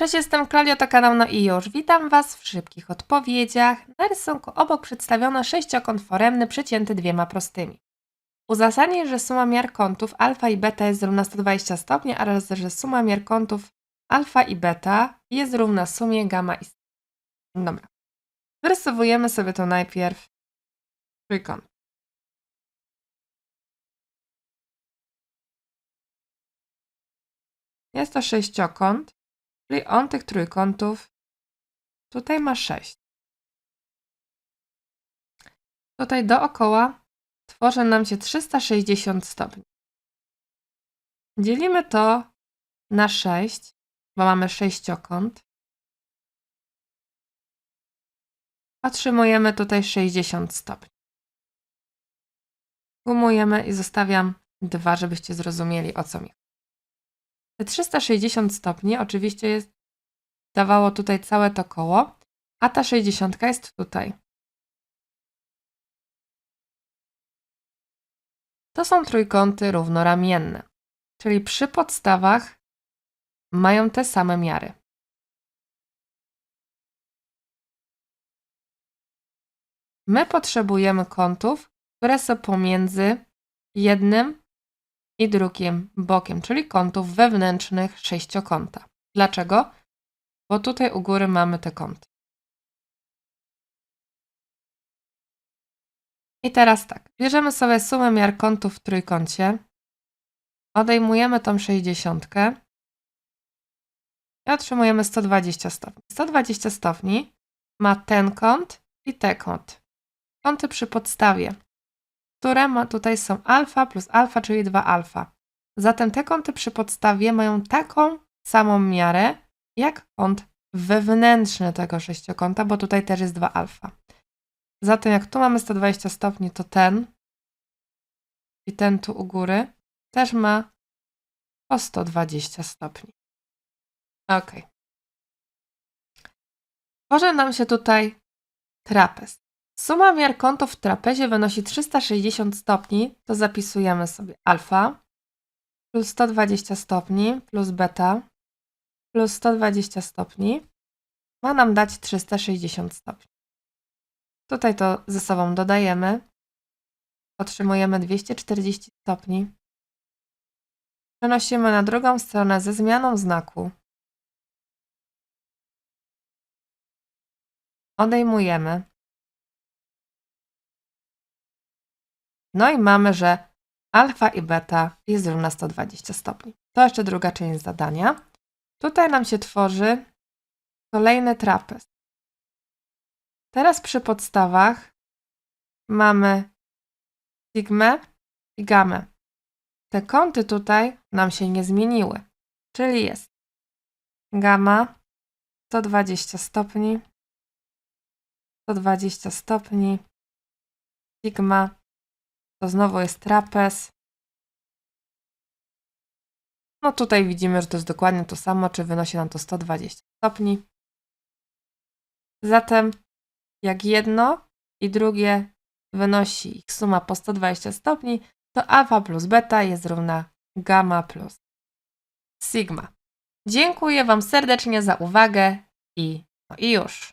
Cześć, jestem Klaudia, to kanał No i już. Witam Was w szybkich odpowiedziach. Na rysunku obok przedstawiono sześciokąt foremny przecięty dwiema prostymi. Uzasadnij, że suma miar kątów alfa i beta jest równa 120 stopni oraz że suma miar kątów alfa i beta jest równa sumie gamma i Dobra. Wyrysowujemy sobie to najpierw trójkąt. Jest to sześciokąt, czyli on tych trójkątów tutaj ma 6. Tutaj dookoła tworzy nam się 360 stopni. Dzielimy to na 6, bo mamy sześciokąt. Otrzymujemy tutaj 60 stopni. Gumujemy i zostawiam 2, żebyście zrozumieli o co mi. Te 360 stopni oczywiście jest, dawało tutaj całe to koło, a ta 60 jest tutaj. To są trójkąty równoramienne, czyli przy podstawach mają te same miary. My potrzebujemy kątów, które są pomiędzy jednym i drugim bokiem, czyli kątów wewnętrznych sześciokąta. Dlaczego? Bo tutaj u góry mamy te kąty. I teraz tak, bierzemy sobie sumę miar kątów w trójkącie, odejmujemy tą 60 i otrzymujemy 120 stopni. 120 stopni ma ten kąt i ten kąt. Kąty przy podstawie które ma, tutaj są alfa plus alfa, czyli 2 alfa. Zatem te kąty przy podstawie mają taką samą miarę jak kąt wewnętrzny tego sześciokąta, bo tutaj też jest 2 alfa. Zatem jak tu mamy 120 stopni, to ten i ten tu u góry też ma po 120 stopni. Ok. Tworzy nam się tutaj trapez. Suma miar kątów w trapezie wynosi 360 stopni, to zapisujemy sobie alfa plus 120 stopni plus beta plus 120 stopni ma nam dać 360 stopni. Tutaj to ze sobą dodajemy. Otrzymujemy 240 stopni. Przenosimy na drugą stronę ze zmianą znaku. Odejmujemy. No i mamy, że alfa i beta jest równa 120 stopni. To jeszcze druga część zadania. Tutaj nam się tworzy kolejny trapez. Teraz przy podstawach mamy sigmę i gamę. Te kąty tutaj nam się nie zmieniły, czyli jest gamma 120 stopni, 120 stopni, sigma to znowu jest trapez. No tutaj widzimy, że to jest dokładnie to samo, czy wynosi nam to 120 stopni. Zatem jak jedno i drugie wynosi ich suma po 120 stopni, to alfa plus beta jest równa gamma plus sigma. Dziękuję Wam serdecznie za uwagę i, no i już.